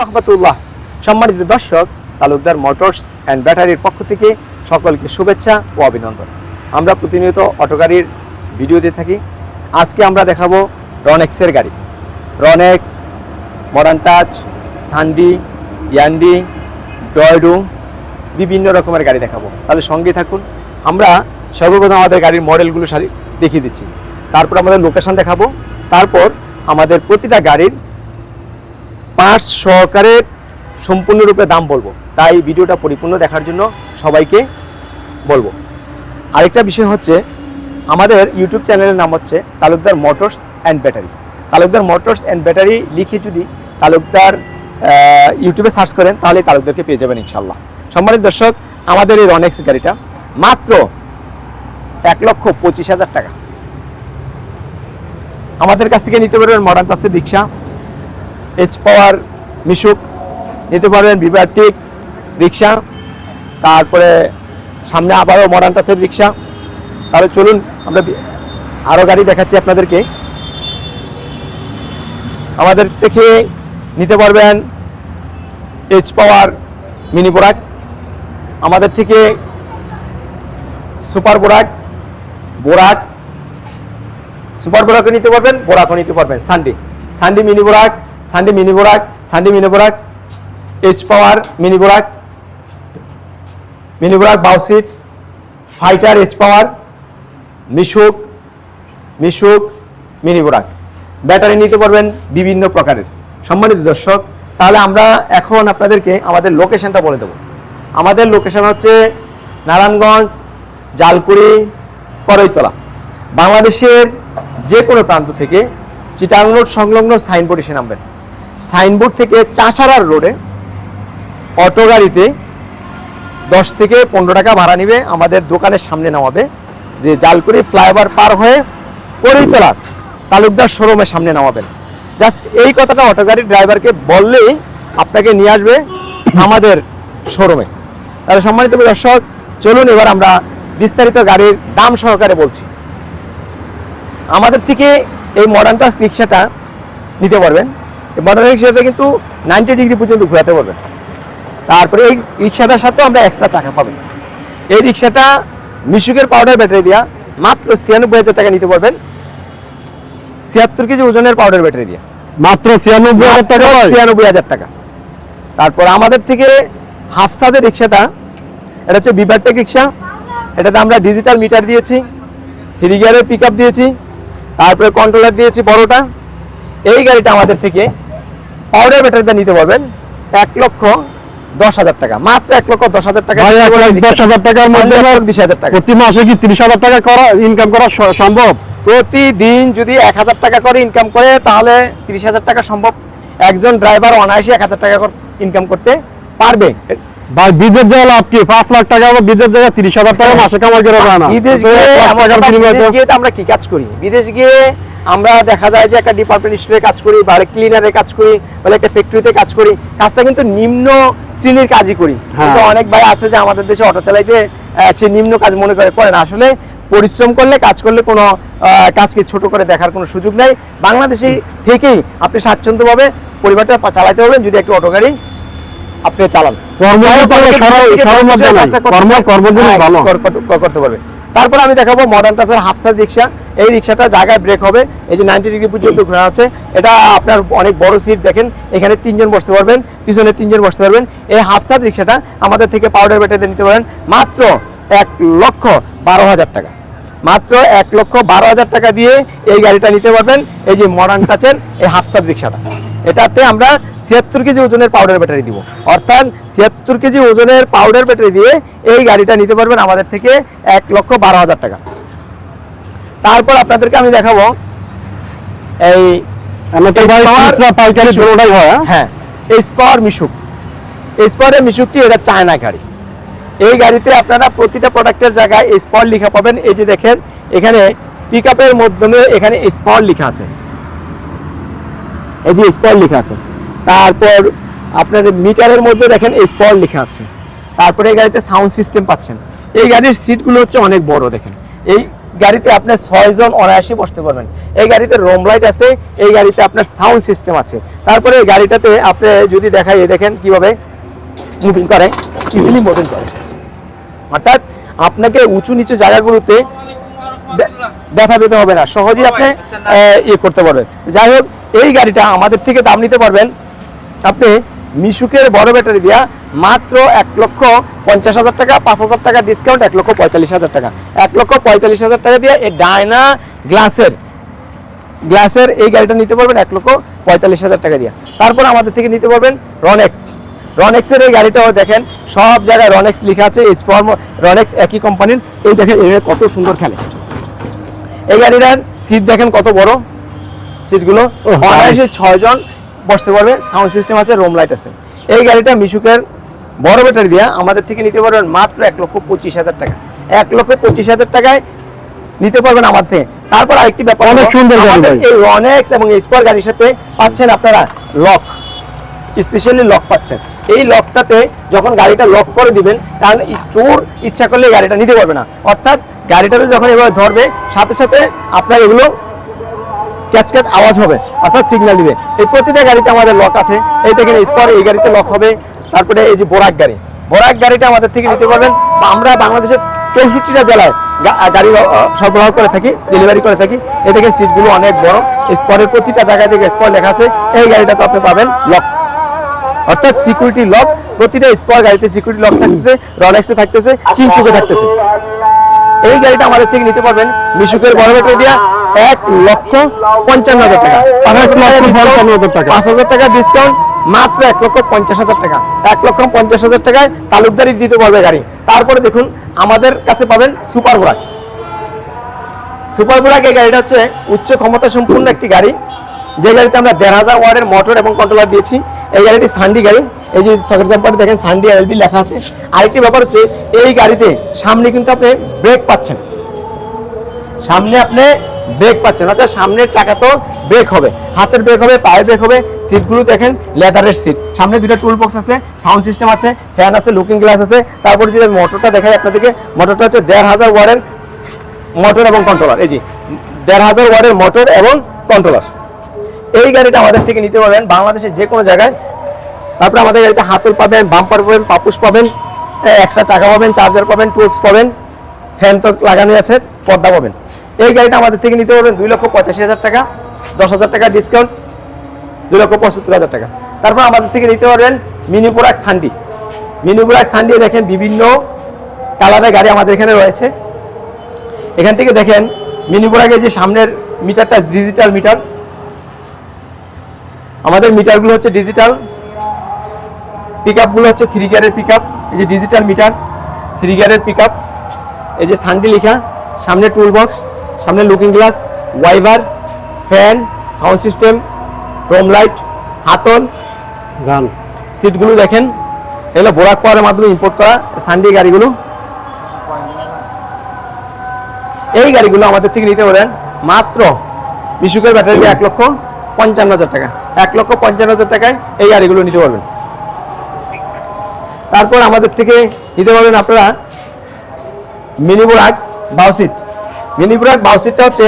রহমতুল্লাহ। সম্মানিত দর্শক, Talukdar motors and ব্যাটারির পক্ষ থেকে সকলকে শুভেচ্ছা ও অভিনন্দন। আমরা প্রতিনিয়ত অটো গাড়ির ভিডিও দিয়ে থাকি। আজকে আমরা দেখাবো রনেক্সের গাড়ি। রনেক্স মডার্ন টাচ সান্ডি ইয়ান্ডি ডয়ডু বিভিন্ন রকমের গাড়ি দেখাবো। তাহলে সঙ্গে থাকুন। আমরা সর্বপ্রথম আমাদের গাড়ির মডেলগুলো দেখিয়ে দিচ্ছি। তারপর আমাদের লোকেশন দেখাবো। তারপর আমাদের প্রতিটা গাড়ির পার্টস সহকারে সম্পূর্ণরূপে দাম বলব। তাই ভিডিওটা পরিপূর্ণ দেখার জন্য সবাইকে বলব। আরেকটা বিষয় হচ্ছে, আমাদের ইউটিউব চ্যানেলের নাম হচ্ছে Talukdar motors and battery. Talukdar motors and battery লিখে যদি তালুকদার ইউটিউবে সার্চ করেন, তাহলে তালুকদারকে পেয়ে যাবেন ইনশাল্লাহ সম্মানিত দর্শক, আমাদের এই রনেক্স গাড়িটা মাত্র এক লক্ষ পঁচিশ হাজার টাকা। আমাদের কাছ থেকে নিতে পারবেন মডার্ন টাসের রিক্সা। এইচ পাওয়ার মিশুক নিতে পারবেন বিভার্টিক রিক্সা। তারপরে সামনে আবারও মডার্ন টাচের রিক্সা। তাহলে চলুন আমরা আরও গাড়ি দেখাচ্ছি আপনাদেরকে। আমাদের থেকে নিতে পারবেন এইচ পাওয়ার মিনি বোরাক আমাদের থেকে সুপার বোরাক বোরাক সুপার বোরাকও নিতে পারবেন বোরাকও নিতে পারবেন। Sunday Sunday mini Borak Sunday mini Borak Sunday mini Borak H power mini Borak mini Borak বাউসিট fighter H power Mishuk Mishuk mini Borak battery নিতে পারবেন বিভিন্ন প্রকারের। সম্মানিত দর্শক, তাহলে আমরা এখন আপনাদেরকে আমাদের লোকেশনটা বলে দেবো। আমাদের লোকেশন হচ্ছে নারায়ণগঞ্জ, জালকুড়ি করইতলা বাংলাদেশের যে কোনো প্রান্ত থেকে চিটাং রোড সংলগ্ন সাইনবোর্ড এসে নামবেন। সাইনবোর্ড থেকে চাঁচারার রোডে অটো গাড়িতে দশ থেকে পনেরো টাকা ভাড়া নিবে, আমাদের দোকানের সামনে নামাবে। যে জালকুড়ি ফ্লাইওভার পার হয়ে করিতলা তালুকদার শোরুমের সামনে নামাবেন। জাস্ট এই কথাটা অটো গাড়ির ড্রাইভারকে বললেই আপনাকে নিয়ে আসবে আমাদের শোরুমে। তাহলে সম্মানিত দর্শক, চলুন এবার আমরা বিস্তারিত গাড়ির দাম সহকারে বলছি। আমাদের থেকে এই মডার্ন টাচ রিক্সাটা নিতে পারবেন। মডার্ন রিক্সাতে কিন্তু নাইনটি ডিগ্রি পর্যন্ত ঘোরাতে পারবেন। তারপরে এই রিক্সাটার সাথেও আমরা এক্সট্রা চাকা পাবেন। এই রিক্সাটা মিশুকের পাউডার ব্যাটারি দিয়া মাত্র ছিয়ানব্বই হাজার টাকা নিতে পারবেন। ছিয়াত্তর কেজি ওজনের পাউডার ব্যাটারি দিয়া। মাত্র ছিয়ানব্বই হাজার টাকা ছিয়ানব্বই হাজার টাকা। তারপর আমাদের থেকে হাফসাদের রিক্সাটা এটা হচ্ছে বিভারটেক রিক্সা। এটাতে আমরা ডিজিটাল মিটার দিয়েছি থ্রি গিয়ারের পিক দিয়েছি তারপরে কন্ট্রোলার দিয়েছি বড়টা। এই গাড়িটা আমাদের থেকে পাউডার ব্যাটারিটা নিতে পারবেন এক লক্ষ দশ হাজার টাকা। মাত্র এক লক্ষ দশ হাজার টাকা দশ হাজার টাকার মধ্যে বিশ হাজার টাকা। প্রতি মাসে কি তিরিশ হাজার টাকা করা ইনকাম করা সম্ভব? প্রতিদিন যদি এক হাজার টাকা করে ইনকাম করে তাহলে তিরিশ হাজার টাকা সম্ভব। একজন ড্রাইভার অনায়াসে এক হাজার টাকা ইনকাম করতে পারবে। ভাই বিদেশ জায়গা লাভ কি? পাঁচ লাখ টাকা বা জায়গা তিরিশ হাজার টাকা মাসে কামাই করে না। বিদেশ গিয়ে আমরা কি কাজ করি? বিদেশ গিয়ে আমরা দেখা যায় যে একটা ডিপার্টমেন্ট স্টোরে কাজ করি বা ক্লিনারে কাজ করি বা একটা ফ্যাক্টরিতে কাজ করি। কাজটা কিন্তু নিম্ন শ্রেণির কাজই করি। হ্যাঁ। কিন্তু অনেক ভাই আছে যে আমাদের দেশে অটো চালাইতে সে নিম্ন কাজ মনে করে করে না। আসলে পরিশ্রম করলে কাজ করলে কোনো কাজকে ছোট করে দেখার কোনো সুযোগ নেই। বাংলাদেশে থেকেই আপনি স্বাচ্ছন্দ্যভাবে পরিবারটা চালাতে পারবেন যদি একটা অটো গাড়ি আপনি চালান। হ্যাঁ, করতে পারবে তারপর আমি দেখাবো মডার্ন টাচের হাফসার রিক্সা। এই রিক্সাটা জায়গায় ব্রেক হবে। এই যে নাইনটি ডিগ্রি পর্যন্ত ঘোরা আছে, এটা আপনার অনেক বড় সিট দেখেন, এখানে তিনজন বসতে পারবেন, পিছনে তিনজন বসতে পারবেন। এই হাফসার রিক্সাটা আমাদের থেকে পাউডার ব্যাটারিতে নিতে পারেন, মাত্র এক লক্ষ বারো হাজার টাকা। মাত্র এক লক্ষ বারো হাজার টাকা দিয়ে এই গাড়িটা নিতে পারবেন, এই যে মডার্ন টাচের এই হাফসার রিক্সাটা। এটাতে আমরা ছিয়াত্তর কেজি ওজনের পাউডার ব্যাটারি দিব। অর্থাৎ ছিয়াত্তর কেজি ওজনের পাউডার ব্যাটারি দিয়ে এই গাড়িটা নিতে পারবেন আমাদের থেকে এক লক্ষ বারো হাজার টাকা। তারপর আপনাদেরকে আমি দেখাবো এই পাইকারি দুটোটাই হয় হ্যাঁ? মিশুক। মিশুকটি এটা চায়না গাড়ি। এই গাড়িতে আপনারা প্রতিটা প্রোডাক্টের জায়গায় লেখা পাবেন। এই যে দেখেন এখানে পিক আপের এখানে লেখা আছে। এই যে লেখা আছে। তারপর আপনার মিটারের মধ্যে দেখেন স্পট লেখা আছে। তারপরে এই গাড়িতে সাউন্ড সিস্টেম পাচ্ছেন। এই গাড়ির সিটগুলো হচ্ছে অনেক বড় দেখেন। এই গাড়িতে আপনার ছয় জন অনায়াসী বসতে পারবেন। এই গাড়িতে রোম লাইট আছে এই গাড়িতে আপনার সাউন্ড সিস্টেম আছে। তারপরে এই গাড়িটাতে আপনি যদি দেখাই দেখেন কীভাবে মুভিং করে ইজিলি মুভিং করে। অর্থাৎ আপনাকে উঁচু নিচু জায়গাগুলোতে ব্যথা পেতে হবে না। সহজেই আপনি ইয়ে করতে পারবেন। যাই হোক এই গাড়িটা আমাদের থেকে দাম নিতে পারবেন। আপনি মিশুকের বড় ব্যাটারি দিয়া মাত্র এক লক্ষ পঞ্চাশ হাজার টাকা পাঁচ হাজার টাকা ডিসকাউন্ট এক লক্ষ পঁয়তাল্লিশ হাজার টাকা। এক লক্ষ পঁয়তাল্লিশ হাজার টাকা দিয়ে এই ডায়না গ্লাসের গ্লাসের এই গাড়িটা নিতে পারবেন এক লক্ষ পঁয়তাল্লিশ হাজার টাকা দিয়ে। তারপর আমাদের থেকে নিতে পারবেন রনেক রনেক্সের এই গাড়িটাও দেখেন সব জায়গায় রনেক্স লেখা আছে এইচ ফর্ম রনেক্স একই কোম্পানির এই দেখেন এর কত সুন্দর খেলে। এই গাড়িটার সিট দেখেন কত বড়? সিটগুলো অনায়াসে ছয় জন বসতে পারবে সাউন্ড সিস্টেম আছে রোম লাইট আছে। এই গাড়িটা মিশুকের বড় ব্যাটারি দিয়ে আমাদের থেকে নিতে পারবেন মাত্র এক লক্ষ পঁচিশ হাজার টাকা। এক লক্ষ পঁচিশ হাজার টাকায় নিতে পারবেন আমার থেকে। তারপর আরেকটি ব্যাপার অনেক সুন্দর। এই রনেক্স এবং এক্সপার গাড়ির সাথে পাচ্ছেন আপনারা লক স্পেশালি লক পাচ্ছেন। এই লকটাতে যখন গাড়িটা লক করে দিবেন কারণ চোর ইচ্ছা করলে গাড়িটা নিতে পারবে না। অর্থাৎ গাড়িটাতে যখন এভাবে ধরবে সাথে সাথে আপনার এগুলো ক্যাচ ক্যাচ আওয়াজ হবে, অর্থাৎ সিগন্যাল দিবে। এই প্রতিটা গাড়িতে আমাদের লক আছে। এই দেখেন স্পর এই গাড়িতে লক হবে। তারপরে এই যে বোরাক গাড়ি। বোরাক গাড়িটা আমাদের থেকে নিতে পারবেন। আমরা বাংলাদেশের চৌষট্টিটা জেলায় গাড়ি সরবরাহ করে থাকি ডেলিভারি করে থাকি। এই দেখেন সিটগুলো অনেক বড়। স্পরের প্রতিটা জায়গায় যে স্পর লেখা আছে, এই গাড়িটা তো আপনি পাবেন লক অর্থাৎ সিকিউরিটি লক প্রতিটা স্পর গাড়িতে সিকিউরিটি লক থাকতেছে রনেক্সে থাকতেছে কিংসুকে থাকতেছে। এই গাড়িটা আমাদের থেকে নিতে পারবেন মিশুকের বড় ব্যাটারি দিয়া এক লক্ষ পঞ্চান্ন হাজার টাকা। পাঁচ হাজার টাকা। ডিসকাউন্ট মাত্র এক লক্ষ পঞ্চাশ হাজার টাকা। এক লক্ষ পঞ্চাশ হাজার টাকায় তালুকদারি দিতে পারবে গাড়ি। তারপরে দেখুন আমাদের কাছে পাবেন সুপার বোরাক। সুপার বোরাক এই গাড়িটা হচ্ছে উচ্চ ক্ষমতা সম্পূর্ণ একটি গাড়ি। যে গাড়িতে আমরা দেড় হাজার ওয়ার্ডের মোটর এবং কন্ট্রোলার দিয়েছি, এই গাড়িটি সান্ডি গাড়ি। এই যে সকেট জাম্পারে দেখেন সান্ডি এলবি লেখা আছে। আরেকটি ব্যাপার হচ্ছে, এই গাড়িতে সামনে কিন্তু আপনি ব্রেক পাচ্ছেন সামনে আপনি ব্রেক পাচ্ছেন অর্থাৎ সামনের চাকা তো ব্রেক হবে। হাতের ব্রেক হবে, পায়ের ব্রেক হবে সিটগুলো দেখেন লেদারের সিট সামনে দুটো টুল বক্স আছে সাউন্ড সিস্টেম আছে ফ্যান আছে লুকিং গ্লাস আছে। তারপরে যদি মোটরটা দেখাই আপনাদেরকে মোটরটা হচ্ছে দেড় হাজার ওয়ার্ডের মোটর এবং কন্ট্রোলার এই যে, দেড় হাজার ওয়ার্ডের মোটর এবং কন্ট্রোলার এই গাড়িটা আমাদের থেকে নিতে পারবেন বাংলাদেশের যে কোনো জায়গায়। তারপরে আমাদের গাড়িতে হাতল পাবেন বাম্পার পাবেন, পাপুস পাবেন এক্সট্রা চাকা পাবেন চার্জার পাবেন টুলস পাবেন ফ্যান তো লাগানো আছে, পর্দা পাবেন। এই গাড়িটা আমাদের থেকে নিতে পারবেন দুই লক্ষ পঁচাশি হাজার টাকা, দশ হাজার টাকা ডিসকাউন্ট দুই লক্ষ পঁচাত্তর হাজার টাকা। তারপর আমাদের থেকে নিতে পারবেন mini product Sunday mini product Sunday দেখেন বিভিন্ন কালারের গাড়ি আমাদের এখানে রয়েছে। এখান থেকে দেখেন মিনি প্রোডাক্টের যে সামনের মিটারটা ডিজিটাল মিটার আমাদের মিটারগুলো হচ্ছে ডিজিটাল পিক আপগুলো হচ্ছে থ্রি গিয়ারের পিক আপ এই যে ডিজিটাল মিটার থ্রি গিয়ারের পিক আপ এই যে সানডি লেখা সামনে টুল বক্স সামনে looking glass wiper fan sound system room light হাতল যান সিটগুলো দেখেন এগুলো বোরাক পাওয়ারের মাধ্যমে ইম্পোর্ট করা সানডি গাড়িগুলো। এই গাড়িগুলো আমাদের থেকে নিতে পারেন মাত্র বিশুকের ব্যাটারি এক লক্ষ পঞ্চান্ন হাজার টাকা। এক লক্ষ পঞ্চান্ন হাজার টাকায় এই গাড়িগুলো নিতে পারবেন। তারপর আমাদের থেকে নিতে পারবেন আপনারা মিনি বোরাক বাউসিট। মিনি বোরাক বাউসিটটা হচ্ছে